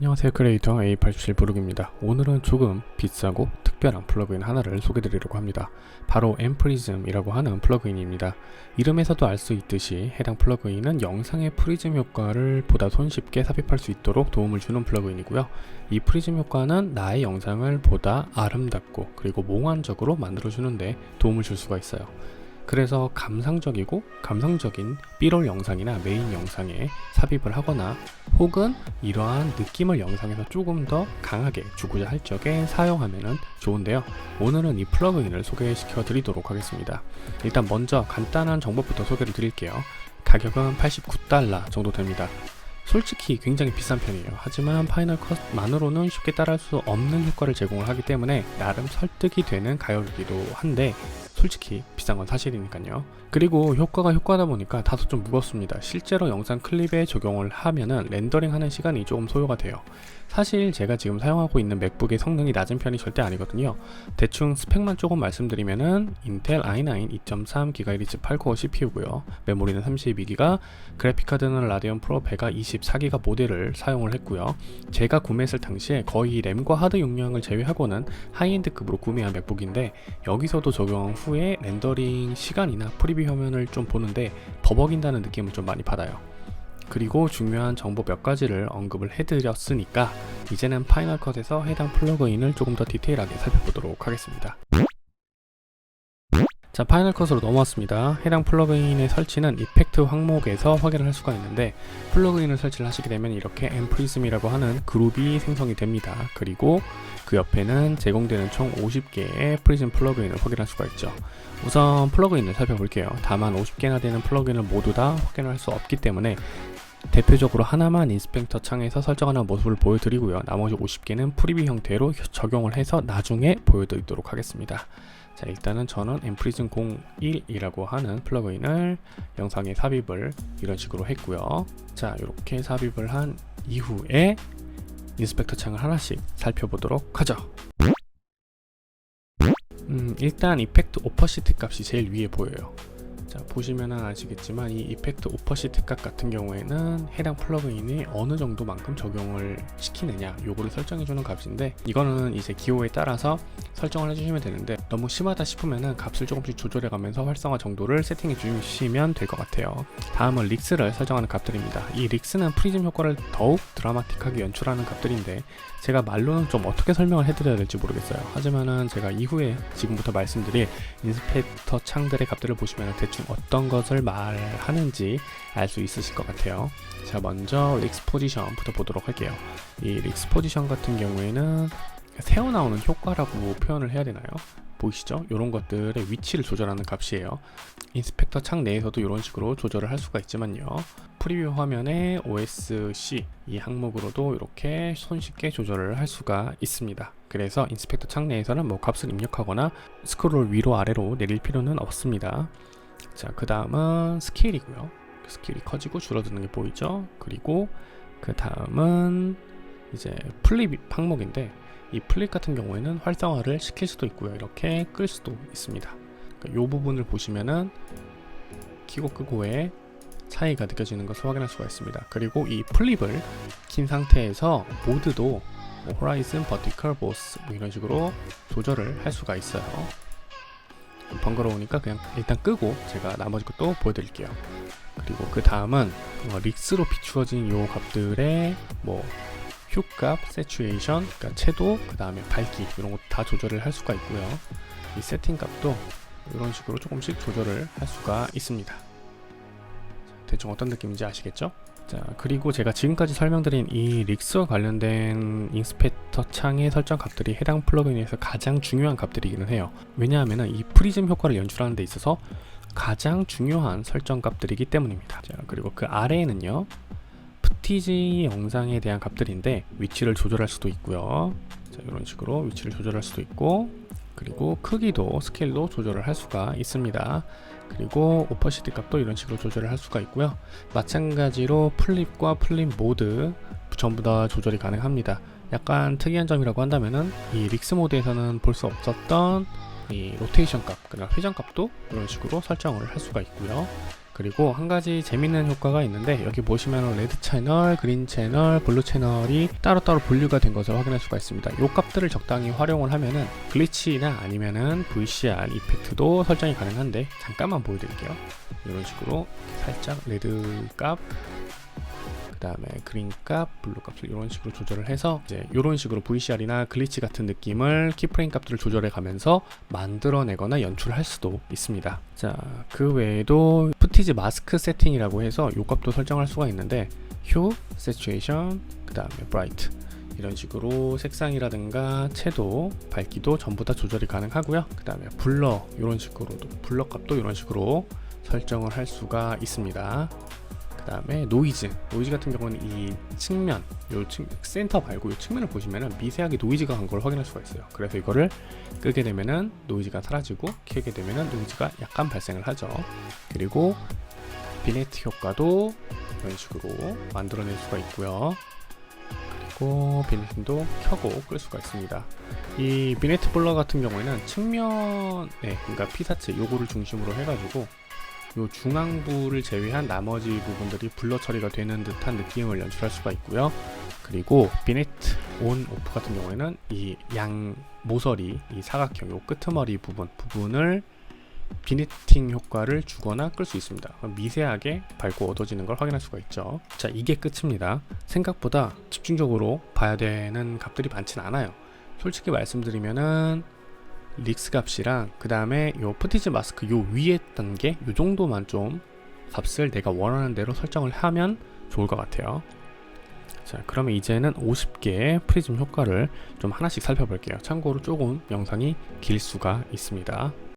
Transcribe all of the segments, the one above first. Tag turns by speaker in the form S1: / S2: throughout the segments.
S1: 안녕하세요 크리에이터 A87 부룩입니다. 오늘은 조금 비싸고 특별한 플러그인 하나를 소개드리려고 합니다. 바로 엠프리즘이라고 하는 플러그인입니다. 이름에서도 알 수 있듯이 해당 플러그인은 영상의 프리즘 효과를 보다 손쉽게 삽입할 수 있도록 도움을 주는 플러그인이고요. 이 프리즘 효과는 나의 영상을 보다 아름답고 그리고 몽환적으로 만들어주는데 도움을 줄 수가 있어요 그래서 감상적이고 감성적인 B롤 영상이나 메인 영상에 삽입을 하거나 혹은 이러한 느낌을 영상에서 조금 더 강하게 주고자 할 적에 사용하면 좋은데요. 오늘은 이 플러그인을 소개시켜 드리도록 하겠습니다. 일단 먼저 간단한 정보부터 소개를 드릴게요. 가격은 89달러 정도 됩니다. 솔직히 굉장히 비싼 편이에요. 하지만 파이널 컷만으로는 쉽게 따라할 수 없는 효과를 제공을 하기 때문에 나름 설득이 되는 가격이기도 한데 솔직히 비싼 건 사실이니까요. 그리고 효과가 효과다 보니까 다소 좀 무겁습니다. 실제로 영상 클립에 적용을 하면은 렌더링 하는 시간이 조금 소요가 돼요. 사실 제가 지금 사용하고 있는 맥북의 성능이 낮은 편이 절대 아니거든요. 대충 스펙만 조금 말씀드리면은 인텔 i9 2.3GHz 8코어 CPU고요. 메모리는 32GB, 그래픽카드는 라데온 프로 베가 24기가 모델을 사용을 했고요. 제가 구매했을 당시에 거의 램과 하드 용량을 제외하고는 하이엔드급으로 구매한 맥북인데 여기서도 적용 후에 렌더링 시간이나 프리뷰 화면을 좀 보는데 버벅인다는 느낌을 좀 많이 받아요. 그리고 중요한 정보 몇 가지를 언급을 해드렸으니까 이제는 파이널 컷에서 해당 플러그인을 조금 더 디테일하게 살펴보도록 하겠습니다. 자, 파이널 컷으로 넘어왔습니다. 해당 플러그인의 설치는 이펙트 항목에서 확인을 할 수가 있는데 플러그인을 설치를 하시게 되면 이렇게 엠프리즘이라고 하는 그룹이 생성이 됩니다. 그리고 그 옆에는 제공되는 총 50개의 프리즘 플러그인을 확인할 수가 있죠. 우선 플러그인을 살펴볼게요. 다만 50개나 되는 플러그인을 모두 다 확인을 할수 없기 때문에 대표적으로 하나만 인스펙터 창에서 설정하는 모습을 보여드리고요. 나머지 50개는 프리뷰 형태로 적용을 해서 나중에 보여드리도록 하겠습니다. 자 일단은 저는 엠프리즘 01이라고 하는 플러그인을 영상에 삽입을 이런 식으로 했고요. 자 이렇게 삽입을 한 이후에 인스펙터 창을 하나씩 살펴보도록 하죠. 음, 일단 이펙트 오퍼시티 값이 제일 위에 보여요. 자 보시면은 아시겠지만 이 이펙트 오퍼시티 값 같은 경우에는 해당 플러그인이 어느 정도만큼 적용을 시키느냐 요거를 설정해 주는 값인데 이거는 이제 기호에 따라서 설정을 해주시면 되는데 너무 심하다 싶으면은 값을 조금씩 조절해 가면서 활성화 정도를 세팅해 주시면 될 것 같아요. 다음은 릭스를 설정하는 값들입니다. 이 릭스는 프리즘 효과를 더욱 드라마틱하게 연출하는 값들인데 제가 말로는 좀 어떻게 설명을 해드려야 될지 모르겠어요. 하지만은 제가 이후에 지금부터 말씀드릴 인스펙터 창들의 값들을 보시면 대충 어떤 것을 말하는지 알 수 있으실 것 같아요. 자, 먼저 릭스 포지션부터 보도록 할게요. 이 릭스 포지션 같은 경우에는 새어 나오는 효과라고 표현을 해야 되나요? 보이시죠? 이런 것들의 위치를 조절하는 값이에요. 인스펙터 창 내에서도 이런 식으로 조절을 할 수가 있지만요. 프리뷰 화면에 OSC 이 항목으로도 이렇게 손쉽게 조절을 할 수가 있습니다. 그래서 인스펙터 창 내에서는 뭐 값을 입력하거나 스크롤 위로 아래로 내릴 필요는 없습니다. 자, 그 다음은 스케일이고요. 스케일이 커지고 줄어드는 게 보이죠? 그리고 그 다음은 이제 플립 항목인데 이 플립 같은 경우에는 활성화를 시킬 수도 있고요. 이렇게 끌 수도 있습니다. 그러니까 이 부분을 보시면은 키고 끄고의 차이가 느껴지는 것을 확인할 수가 있습니다. 그리고 이 플립을 킨 상태에서 모드도 뭐 호라이즌, 버티컬, 보스 뭐 이런 식으로 조절을 할 수가 있어요. 번거로우니까 그냥 일단 끄고 제가 나머지 것도 보여드릴게요. 그리고 그 다음은 어, 릭스로 비추어진 요 값들의 뭐 휴값, 세츄에이션, 그러니까 채도, 그 다음에 밝기 이런 것다 조절을 할 수가 있고요. 이 세팅 값도 이런 식으로 조금씩 조절을 할 수가 있습니다. 대충 어떤 느낌인지 아시겠죠? 자 그리고 제가 지금까지 설명드린 이 릭스와 관련된 인스펙터 창의 설정 값들이 해당 플러그인에서 가장 중요한 값들이기는 해요. 왜냐하면 이 프리즘 효과를 연출하는 데 있어서 가장 중요한 설정 값들이기 때문입니다. 자 그리고 그 아래에는요 푸티지 영상에 대한 값들인데 위치를 조절할 수도 있고요. 자 이런 식으로 위치를 조절할 수도 있고 그리고 크기도 스케일도 조절을 할 수가 있습니다. 그리고 오퍼시티 값도 이런 식으로 조절을 할 수가 있고요. 마찬가지로 플립과 플립 모드 전부 다 조절이 가능합니다. 약간 특이한 점이라고 한다면은 이 릭스 모드에서는 볼 수 없었던 이 로테이션 값, 그러니까 회전 값도 이런 식으로 설정을 할 수가 있고요. 그리고 한 가지 재밌는 효과가 있는데 여기 보시면 레드 채널, 그린 채널, 블루 채널이 따로따로 분류가 된 것을 확인할 수가 있습니다. 이 값들을 적당히 활용을 하면은 글리치나 아니면은 VCR 이펙트도 설정이 가능한데 잠깐만 보여드릴게요. 이런 식으로 살짝 레드 값, 그 다음에 그린 값, 블루 값을 이런 식으로 조절을 해서 이제 이런 식으로 VCR이나 글리치 같은 느낌을 키프레임 값들을 조절해 가면서 만들어내거나 연출할 수도 있습니다. 자, 그 외에도 푸티지 마스크 세팅이라고 해서 요 값도 설정할 수가 있는데 휴, 세츄에이션, 그 다음에 브라이트 이런 식으로 색상이라든가 채도, 밝기도 전부 다 조절이 가능하고요. 그 다음에 블러 이런 식으로도 블러 값도 이런 식으로 설정을 할 수가 있습니다. 그 다음에 노이즈. 노이즈 같은 경우는 이 측면 요 측, 센터 말고 이 측면을 보시면은 미세하게 노이즈가 간 걸 확인할 수가 있어요. 그래서 이거를 끄게 되면은 노이즈가 사라지고 켜게 되면은 노이즈가 약간 발생을 하죠. 그리고 비네트 효과도 이런 식으로 만들어낼 수가 있고요. 그리고 비네트도 켜고 끌 수가 있습니다. 이 비네트 블러 같은 경우에는 측면에 그러니까 피사체 요거를 중심으로 해가지고 요 중앙부를 제외한 나머지 부분들이 블러 처리가 되는 듯한 느낌을 연출할 수가 있고요. 그리고 비네트 온 오프 같은 경우에는 이 양 모서리 이 사각형 요 끄트머리 부분 부분을 비네팅 효과를 주거나 끌 수 있습니다. 미세하게 밝고 어두워지는 걸 확인할 수가 있죠. 자, 이게 끝입니다. 생각보다 집중적으로 봐야 되는 값들이 많진 않아요. 솔직히 말씀드리면은 릭스 값이랑 그 다음에 요 푸티지 마스크 요 위에 단계 요 정도만 좀 값을 내가 원하는 대로 설정을 하면 좋을 것 같아요. 자, 그러면 이제는 50개의 프리즘 효과를 좀 하나씩 살펴볼게요. 참고로 조금 영상이 길 수가 있습니다.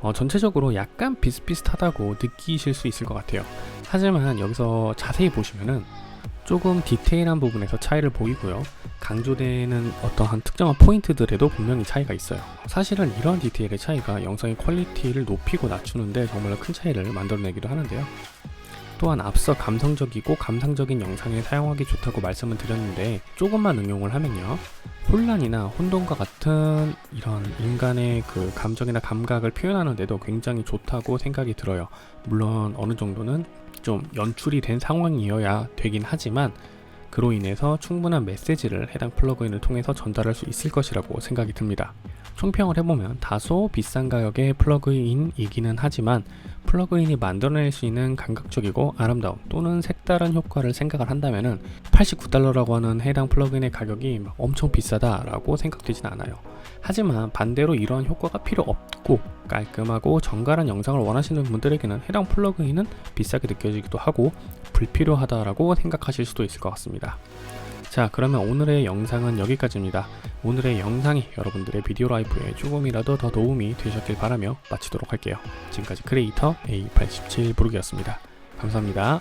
S1: 어, 전체적으로 약간 비슷비슷하다고 느끼실 수 있을 것 같아요. 하지만 여기서 자세히 보시면은 조금 디테일한 부분에서 차이를 보이고요. 강조되는 어떠한 특정한 포인트들에도 분명히 차이가 있어요. 사실은 이런 디테일의 차이가 영상의 퀄리티를 높이고 낮추는데 정말로 큰 차이를 만들어내기도 하는데요. 또한 앞서 감성적이고 감상적인 영상에 사용하기 좋다고 말씀을 드렸는데 조금만 응용을 하면요. 혼란이나 혼돈과 같은 이런 인간의 그 감정이나 감각을 표현하는데도 굉장히 좋다고 생각이 들어요. 물론 어느 정도는 좀 연출이 된 상황이어야 되긴 하지만 그로 인해서 충분한 메시지를 해당 플러그인을 통해서 전달할 수 있을 것이라고 생각이 듭니다. 총평을 해보면 다소 비싼 가격의 플러그인이기는 하지만 플러그인이 만들어낼 수 있는 감각적이고 아름다운 또는 색다른 효과를 생각을 한다면은 89달러라고 하는 해당 플러그인의 가격이 막 엄청 비싸다라고 생각되진 않아요. 하지만 반대로 이러한 효과가 필요 없고 깔끔하고 정갈한 영상을 원하시는 분들에게는 해당 플러그인은 비싸게 느껴지기도 하고 불필요하다라고 생각하실 수도 있을 것 같습니다. 자, 그러면 오늘의 영상은 여기까지입니다. 오늘의 영상이 여러분들의 비디오 라이프에 조금이라도 더 도움이 되셨길 바라며 마치도록 할게요. 지금까지 크리에이터 A87 부르기였습니다. 감사합니다.